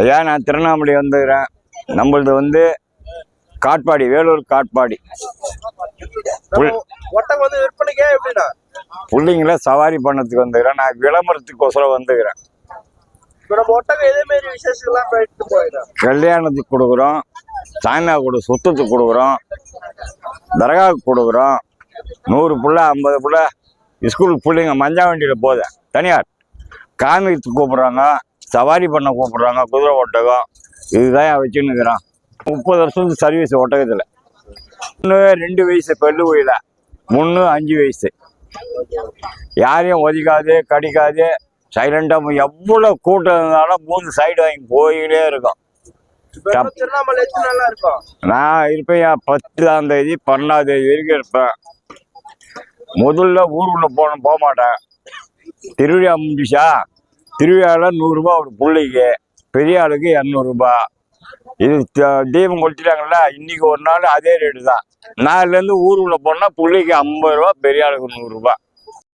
ஐயா நான் திருவண்ணாமலை வந்துக்கிறேன். நம்மளது வந்து காட்பாடி வேலூர் காட்பாடி. பிள்ளைங்கள சவாரி பண்ணதுக்கு வந்துக்கிறேன். நான் விளம்பரத்துக்கோசரம் வந்துக்கிறேன். கல்யாணத்துக்கு கொடுக்குறோம். சாமியா கொடு சுத்தத்துக்கு கொடுக்குறோம். தர்காவுக்கு கொடுக்குறோம். நூறு புள்ள ஐம்பது புள்ள. ஸ்கூலுக்கு பிள்ளைங்க மஞ்சா வண்டியில் போகுது தனியார். காமிக்கிறதுக்கு கூப்பிட்றாங்க. சவாரி பண்ண கூப்பிட்றாங்க குதிரை ஒட்டகம் இதுதான் வச்சுன்னு இருக்கிறான். முப்பது வருஷம் சர்வீஸ் ஒட்டகத்தில் ஒன்று ரெண்டு வயசு பெல்லு கோயில. ஒன்று அஞ்சு வயசு. யாரையும் ஒதுக்காது கடிக்காது. சைலண்டாக எவ்வளோ கூட்டம் இருந்தாலும் மூணு சைடு வாங்கி போயிட்டே இருக்கும். நான் இருப்பேன் பத்தாம் தேதி பன்னெண்டாம் தேதி வரைக்கும் இருப்பேன். முதல்ல ஊருக்குள்ள போன போக மாட்டேன். திருவிழா முடிஞ்சுச்சா? திருவிழாவில் நூறுரூபா ஒரு பிள்ளைக்கு பெரிய ஆளுக்கு இரநூறுபா இது த- தீபம் கொளுத்திட்டாங்கல்ல இன்னைக்கு ஒரு நாள் அதே ரேட்டு தான். நாலுலேருந்து ஊருக்குள்ளே போனால் பிள்ளைக்கு ஐம்பது ரூபா பெரிய ஆளுக்கு நூறுரூபா